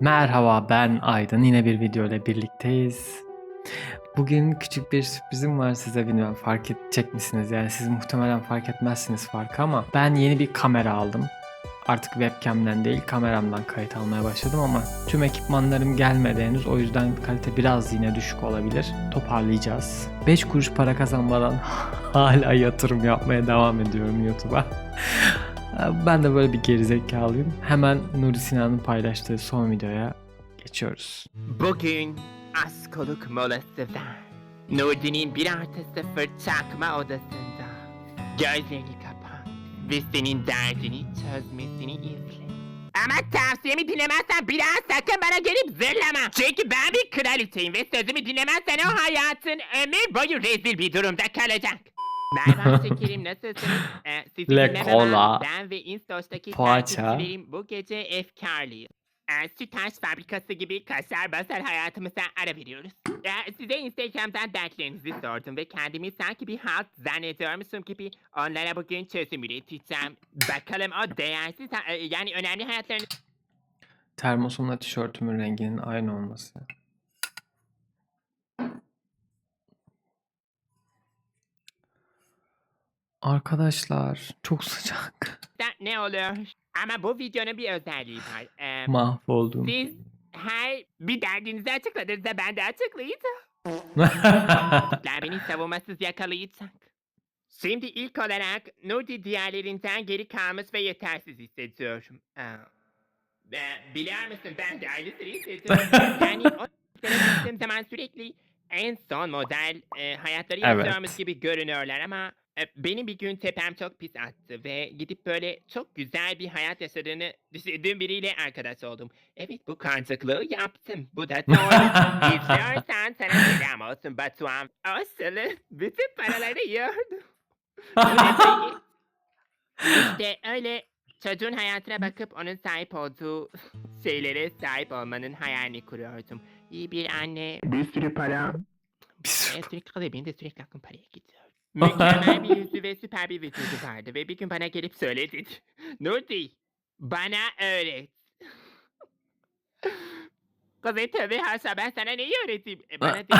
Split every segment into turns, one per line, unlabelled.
Merhaba ben Aydın. Yine bir video ile birlikteyiz. Bugün küçük bir sürprizim var size bilmiyorum fark edecek misiniz? Yani siz muhtemelen fark etmezsiniz farkı ama ben yeni bir kamera aldım. Artık webcam'den değil kameramdan kayıt almaya başladım ama tüm ekipmanlarım gelmedi henüz o yüzden kalite biraz yine düşük olabilir. Toparlayacağız. 5 kuruş para kazanmadan hala yatırım yapmaya devam ediyorum YouTube'a. Ben de böyle bir gerizekalıyım. Hemen Nuri Sinan'ın paylaştığı son videoya geçiyoruz.
Bugün askoluk molası var. Nurdi'nin bir artı sıfır çakma odasında. Gözlerini kapat ve senin derdini çözmesini izle. Ama tavsiyemi dinlemezsen bir daha sakın bana gelip zırlama. Çünkü ben bir kraliçeyim ve sözümü dinlemezsen o hayatın ömür boyu rezil bir durumda kalacak. Merhaba şekerim nasılsınız? Ee, sizi
Le
ben ve Instasto'daki
poğaça.
takipçilerim bu gece efkarlıyız. Ee, sütaş fabrikası gibi kasar basar hayatımıza ara veriyoruz. Ee, size Instagram'dan dertlerinizi sordum ve kendimi sanki bir halt zannediyormuşum gibi onlara bugün çözüm üreteceğim. Bakalım o değersiz ha- e, yani önemli hayatlarını
Termosumla tişörtümün renginin aynı olması. Arkadaşlar çok sıcak.
da ne olur? Ama bu videonun bir özelliği var. Ee,
Mahvoldum.
siz her bir derdinizi açıkladığınızda ben de açıklayacağım. Çocuklar beni savunmasız yakalayacak. Şimdi ilk olarak Nudi diğerlerinden geri kalmış ve yetersiz hissediyorum. Ve biliyor musun ben de aynısını hissediyorum. yani o zaman sürekli en son model e, hayatları
Evet.
yaşıyormuş gibi görünüyorlar ama e, benim bir gün tepem çok pis attı ve gidip böyle çok güzel bir hayat yaşadığını düşündüğüm biriyle arkadaş oldum. Evet bu kantıklığı yaptım. Bu da doğru. İzliyorsan sana selam olsun Batuhan. O bütün paraları yiyordu. işte öyle çocuğun hayatına bakıp onun sahip olduğu şeylere sahip olmanın hayalini kuruyordum. İyi bir anne. Bir sürü para.
Bir sürü-
sürekli kalıyor. Benim de sürekli aklım paraya gidiyor. Mükemmel bir yüzü ve süper bir vücudu vardı ve bir gün bana gelip söyledi. Nurdi, bana öğret. Kızım tövbe haşa ben sana neyi öğreteyim? E, bana dedi ki,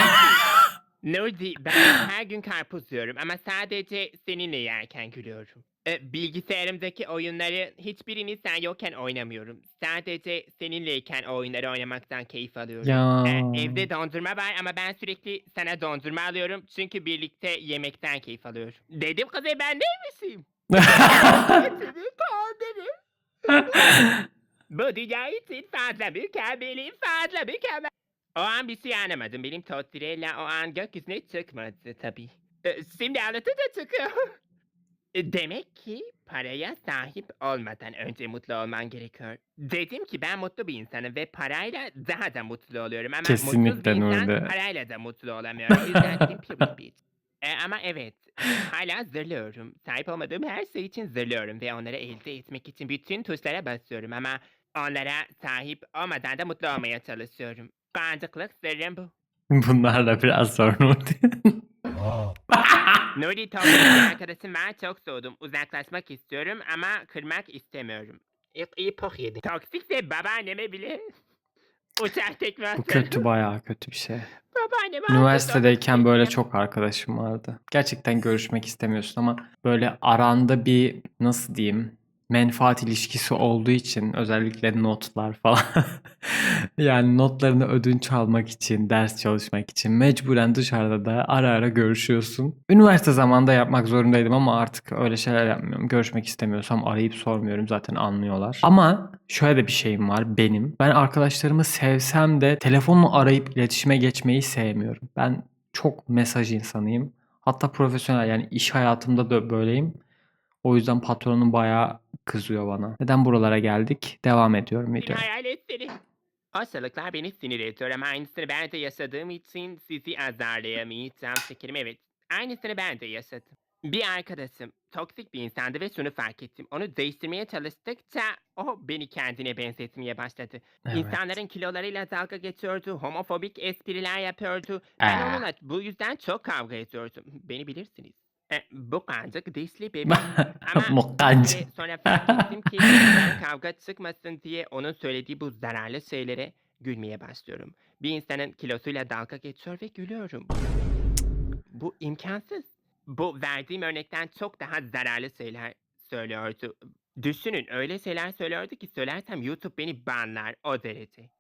Nurdi ben her gün karpuz yiyorum ama sadece seninle yerken gülüyorum. E, bilgisayarımdaki oyunları hiçbirini sen yokken oynamıyorum. Sadece seninleyken o oyunları oynamaktan keyif alıyorum.
Ya.
E, evde dondurma var ama ben sürekli sana dondurma alıyorum çünkü birlikte yemekten keyif alıyorum. Dedim kızım ben neymişim? Bu dünya için fazla mükemmelim fazla mükemmel. O an bir şey anlamadım. Benim Totirella o an gökyüzüne çıkmadı tabii. E, Şimdi anlatınca çıkıyor. E, Demek ki paraya sahip olmadan önce mutlu olman gerekiyor. Dedim ki ben mutlu bir insanım ve parayla daha da mutlu oluyorum. Ama mutsuz
Kesinlikle
bir insan
Nurdi.
parayla da mutlu olamıyor. O yüzden period bitch. E, ama evet hala zırlıyorum. Sahip olmadığım her şey için zırlıyorum ve onları elde etmek için bütün tuşlara basıyorum ama onlara sahip olmadan da mutlu olmaya çalışıyorum. Kandıklık sırrım bu.
Bunlarla biraz sorun
Nuri Toprak bir arkadaşım var çok soğudum. Uzaklaşmak istiyorum ama kırmak istemiyorum. İyi, iyi poh yedim. Toksikse babaanneme bile uçak tekme
Bu
atarım.
kötü bayağı kötü bir şey.
Babaanneme
Üniversitedeyken böyle çok arkadaşım vardı. Gerçekten görüşmek istemiyorsun ama böyle aranda bir nasıl diyeyim menfaat ilişkisi olduğu için özellikle notlar falan. yani notlarını ödünç almak için, ders çalışmak için mecburen dışarıda da ara ara görüşüyorsun. Üniversite zamanında yapmak zorundaydım ama artık öyle şeyler yapmıyorum. Görüşmek istemiyorsam arayıp sormuyorum zaten anlıyorlar. Ama şöyle de bir şeyim var benim. Ben arkadaşlarımı sevsem de telefonla arayıp iletişime geçmeyi sevmiyorum. Ben çok mesaj insanıyım. Hatta profesyonel yani iş hayatımda da böyleyim. O yüzden patronum bayağı kızıyor bana. Neden buralara geldik? Devam ediyorum
bir
videoya.
hayal etsene. Hastalıklar beni sinir ediyor ama aynısını ben de yaşadığım için sizi azarlayamayacağım şekerim evet. Aynısını ben de yaşadım. Bir arkadaşım toksik bir insandı ve şunu fark ettim. Onu değiştirmeye çalıştıkça o beni kendine benzetmeye başladı.
Evet.
İnsanların kilolarıyla dalga geçiyordu, homofobik espriler yapıyordu. Ben
Ee.
onunla bu yüzden çok kavga ediyordum. Beni bilirsiniz. E, bu kancık dişli bebek. Ama
Mukancı.
ve sonra fark ettim ki ben kavga çıkmasın diye onun söylediği bu zararlı şeylere gülmeye başlıyorum. Bir insanın kilosuyla dalga geçiyor ve gülüyorum. Bu imkansız. Bu verdiğim örnekten çok daha zararlı şeyler söylüyordu. Düşünün öyle şeyler söylüyordu ki söylersem YouTube beni banlar o derece.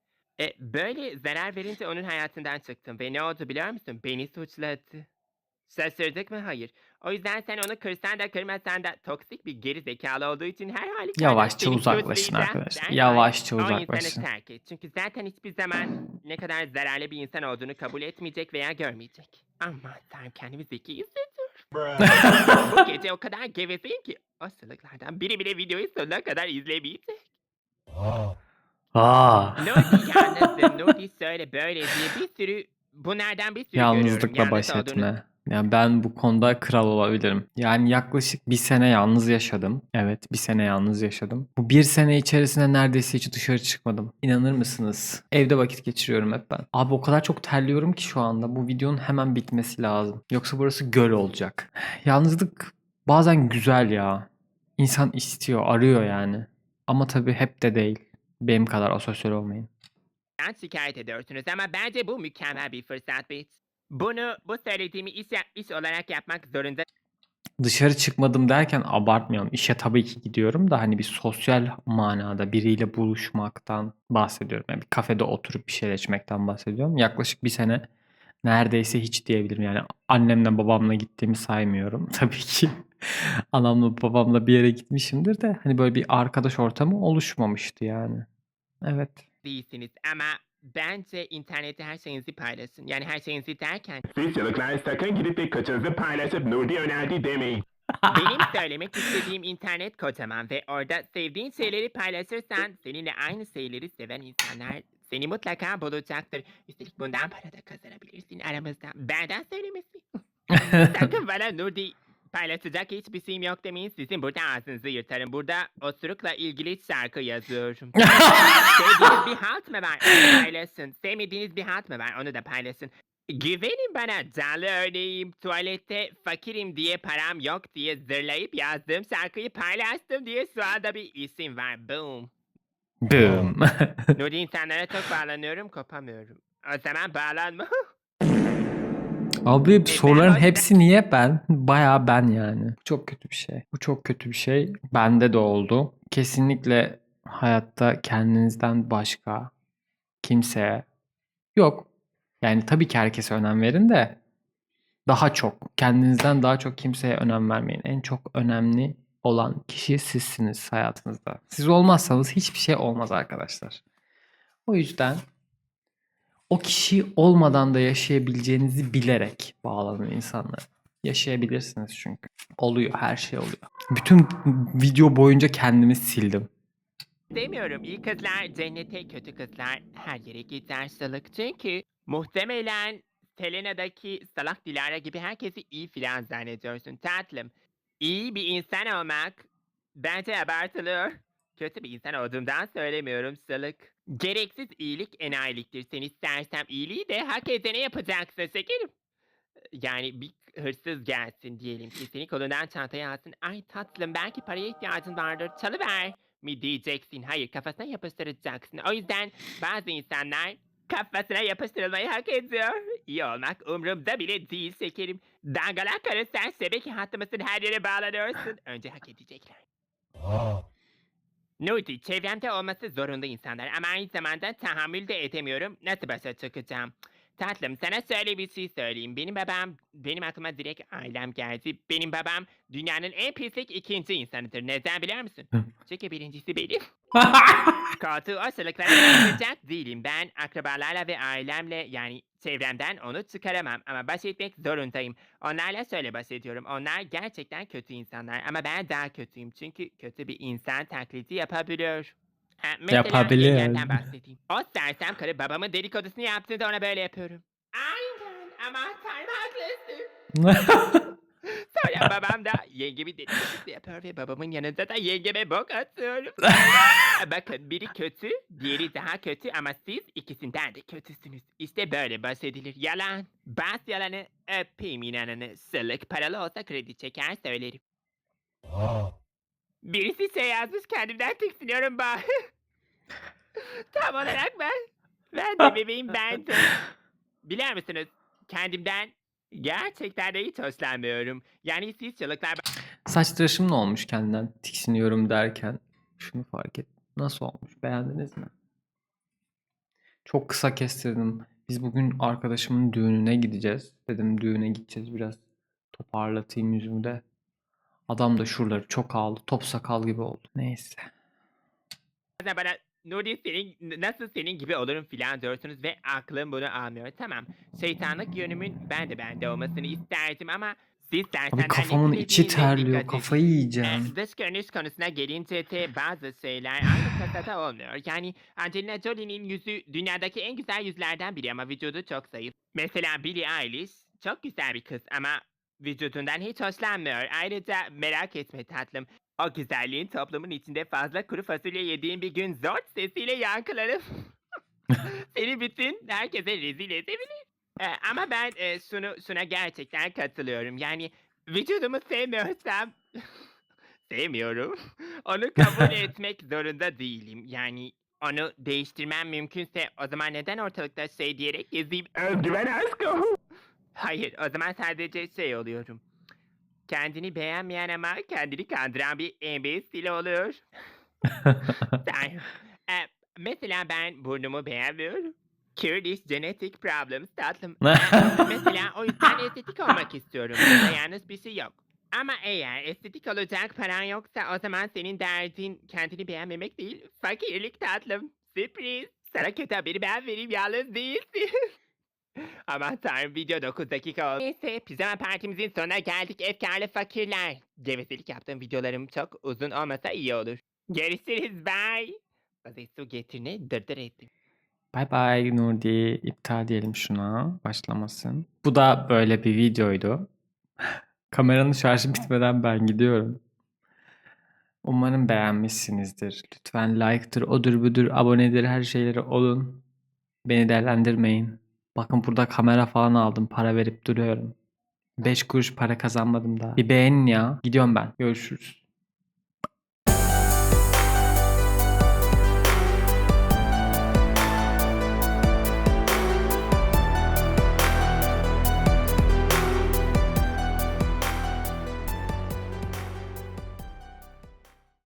E, böyle zarar verince onun hayatından çıktım ve ne oldu biliyor musun? Beni suçladı. Şaşırdık mı? Hayır. O yüzden sen onu kırsan da kırmasan da toksik bir geri zekalı olduğu için her halükarda
Yavaşça
seni
uzaklaşın
suçlayacak.
arkadaşlar.
Derhal
Yavaşça
O insanı
uzaklaşın.
terk et. Çünkü zaten hiçbir zaman ne kadar zararlı bir insan olduğunu kabul etmeyecek veya görmeyecek. Aman tanrım kendimi zeki hissediyorum. Bu gece o kadar gevezeyim ki o sılıklardan biri bile videoyu sonuna kadar izlemeyecek.
Aa.
Nodi yalnızım, Nodi söyle böyle diye bir sürü bunlardan bir sürü görüyorum.
Yalnızlıkla
Yalnız
baş
olduğunu.
etme. Yani ben bu konuda kral olabilirim. Yani yaklaşık bir sene yalnız yaşadım. Evet bir sene yalnız yaşadım. Bu bir sene içerisinde neredeyse hiç dışarı çıkmadım. İnanır mısınız? Evde vakit geçiriyorum hep ben. Abi o kadar çok terliyorum ki şu anda. Bu videonun hemen bitmesi lazım. Yoksa burası göl olacak. Yalnızlık bazen güzel ya. İnsan istiyor, arıyor yani. Ama tabii hep de değil. Benim kadar asosyal olmayın.
Şikayet ediyorsunuz ama bence bu mükemmel bir fırsat Bit. Bunu bu söylediğimi iş, iş olarak yapmak zorunda
Dışarı çıkmadım derken abartmıyorum. İşe tabii ki gidiyorum da hani bir sosyal manada biriyle buluşmaktan bahsediyorum. Yani bir kafede oturup bir şeyler içmekten bahsediyorum. Yaklaşık bir sene neredeyse hiç diyebilirim. Yani annemle babamla gittiğimi saymıyorum. Tabii ki anamla babamla bir yere gitmişimdir de hani böyle bir arkadaş ortamı oluşmamıştı yani. Evet.
değilsiniz ama bence internette her şeyinizi paylaşın. Yani her şeyinizi derken
Siz çocuklar sakın gidip de kaçınızı paylaşıp Nurdi önerdi demeyin.
benim söylemek istediğim internet kocaman ve orada sevdiğin şeyleri paylaşırsan seninle aynı şeyleri seven insanlar seni mutlaka bulacaktır. Üstelik bundan para da kazanabilirsin aramızda. Benden söylemesi. Sakın bana Nurdi paylaşacak hiçbir şeyim yok demeyin. Sizin burada ağzınızı yırtarım. Burada osurukla ilgili şarkı yazıyorum. Sevdiğiniz bir halt mı var? Onu paylaşın. Sevmediğiniz bir halt mı var? Onu da paylaşın. Güvenin bana canlı örneğim. Tuvalette fakirim diye param yok diye zırlayıp yazdığım şarkıyı paylaştım diye şu anda bir isim var. Boom.
Boom.
Nuri insanlara çok bağlanıyorum kopamıyorum. O zaman bağlanma.
Abi soruların hepsi niye ben? Bayağı ben yani. Bu çok kötü bir şey. Bu çok kötü bir şey. Bende de oldu. Kesinlikle hayatta kendinizden başka kimseye yok. Yani tabii ki herkese önem verin de daha çok kendinizden daha çok kimseye önem vermeyin. En çok önemli olan kişi sizsiniz hayatınızda. Siz olmazsanız hiçbir şey olmaz arkadaşlar. O yüzden o kişi olmadan da yaşayabileceğinizi bilerek bağlanın insanlara. Yaşayabilirsiniz çünkü. Oluyor, her şey oluyor. Bütün video boyunca kendimi sildim.
Demiyorum iyi kızlar cennete kötü kızlar her yere gider salık. Çünkü muhtemelen Selena'daki salak Dilara gibi herkesi iyi filan zannediyorsun tatlım. İyi bir insan olmak bence abartılıyor. Kötü bir insan olduğumdan söylemiyorum salık. Gereksiz iyilik enayiliktir. Sen istersem iyiliği de hak edene yapacaksın şekerim. Yani bir hırsız gelsin diyelim ki seni kolundan çantaya alsın. Ay tatlım belki paraya ihtiyacın vardır çalıver mi diyeceksin. Hayır kafasına yapıştıracaksın. O yüzden bazı insanlar kafasına yapıştırılmayı hak ediyor. İyi olmak umurumda bile değil şekerim. Dangalak karı sen şebeke hattı mısın her yere bağlanıyorsun. Önce hak edecekler. Nudi çevremde olması zorunda insanlar ama aynı zamanda tahammül de edemiyorum. Nasıl başa çıkacağım? Tatlım sana şöyle bir şey söyleyeyim. Benim babam, benim aklıma direkt ailem geldi. Benim babam dünyanın en pislik ikinci insanıdır. Neden biliyor musun? Çünkü birincisi benim. Koltuğu o sılıklara değilim. Ben akrabalarla ve ailemle yani çevremden onu çıkaramam. Ama baş etmek zorundayım. Onlarla şöyle baş ediyorum. Onlar gerçekten kötü insanlar. Ama ben daha kötüyüm. Çünkü kötü bir insan taklidi yapabiliyor. Ha, mesela
Yapabiliyor.
bahsedeyim. O sersem karı babamın dedikodusunu yaptığında ona böyle yapıyorum. Aynen ama tanrım haklısın. Babam da yengemi dedikodusu yapıyor ve babamın yanında da yengeme bok atıyorum. Bakın biri kötü, diğeri daha kötü ama siz ikisinden de kötüsünüz. İşte böyle bahsedilir. Yalan. Bas yalanı öpeyim inanını. Sırlık paralı olsa kredi çeker söylerim. Birisi şey yazmış kendimden tiksiniyorum bah. Tam olarak ben. Ben de bebeğim ben de. Biliyor musunuz? Kendimden gerçekten de hiç hoşlanmıyorum. Yani siz çığlıklar
Saç tıraşım ne olmuş kendinden tiksiniyorum derken şunu fark et. Nasıl olmuş? Beğendiniz mi? Çok kısa kestirdim. Biz bugün arkadaşımın düğününe gideceğiz. Dedim düğüne gideceğiz biraz toparlatayım yüzümü de. Adam da şuraları çok aldı. Top sakal gibi oldu. Neyse.
bana Nuri senin nasıl senin gibi olurum filan diyorsunuz ve aklım bunu almıyor. Tamam şeytanlık yönümün ben de bende olmasını isterdim ama siz
Abi
sersenden
kafamın içi terliyor. Kafayı yiyeceğim.
Ee, Dış görünüş konusuna gelince de bazı şeyler aynı kasada olmuyor. Yani Angelina Jolie'nin yüzü dünyadaki en güzel yüzlerden biri ama vücudu çok zayıf. Mesela Billie Eilish çok güzel bir kız ama vücudundan hiç hoşlanmıyor. Ayrıca merak etme tatlım. O güzelliğin toplumun içinde fazla kuru fasulye yediğin bir gün zor sesiyle yankılanıp seni bütün herkese rezil edebilir. Ee, ama ben e, şunu şuna gerçekten katılıyorum. Yani vücudumu sevmiyorsam sevmiyorum. Onu kabul etmek zorunda değilim. Yani onu değiştirmem mümkünse o zaman neden ortalıkta şey diyerek gezeyim?
Özgüven aşkı.
Hayır o zaman sadece şey oluyorum. Kendini beğenmeyen ama kendini kandıran bir embesil olur. Tanrım. Ee, mesela ben burnumu beğenmiyorum. Curious genetic problems tatlım. Mesela o yüzden estetik olmak istiyorum. Bunda yalnız bir şey yok. Ama eğer estetik olacak paran yoksa o zaman senin derdin kendini beğenmemek değil, fakirlik tatlım. Sürpriz. Sana kötü haberi ben vereyim yalnız değilsin. Aman tanrım video 9 dakika oldu. Neyse pijama partimizin sonuna geldik efkarlı fakirler. Gevezelik yaptığım videolarım çok uzun olmasa iyi olur. Görüşürüz bye. Bazı su getir ne dırdır ettim.
Bye bye Nurdi. İptal diyelim şuna. Başlamasın. Bu da böyle bir videoydu. Kameranın şarjı bitmeden ben gidiyorum. Umarım beğenmişsinizdir. Lütfen like'tır, odur budur, abonedir, her şeyleri olun. Beni değerlendirmeyin. Bakın burada kamera falan aldım. Para verip duruyorum. 5 kuruş para kazanmadım daha. Bir beğenin ya. Gidiyorum ben. Görüşürüz.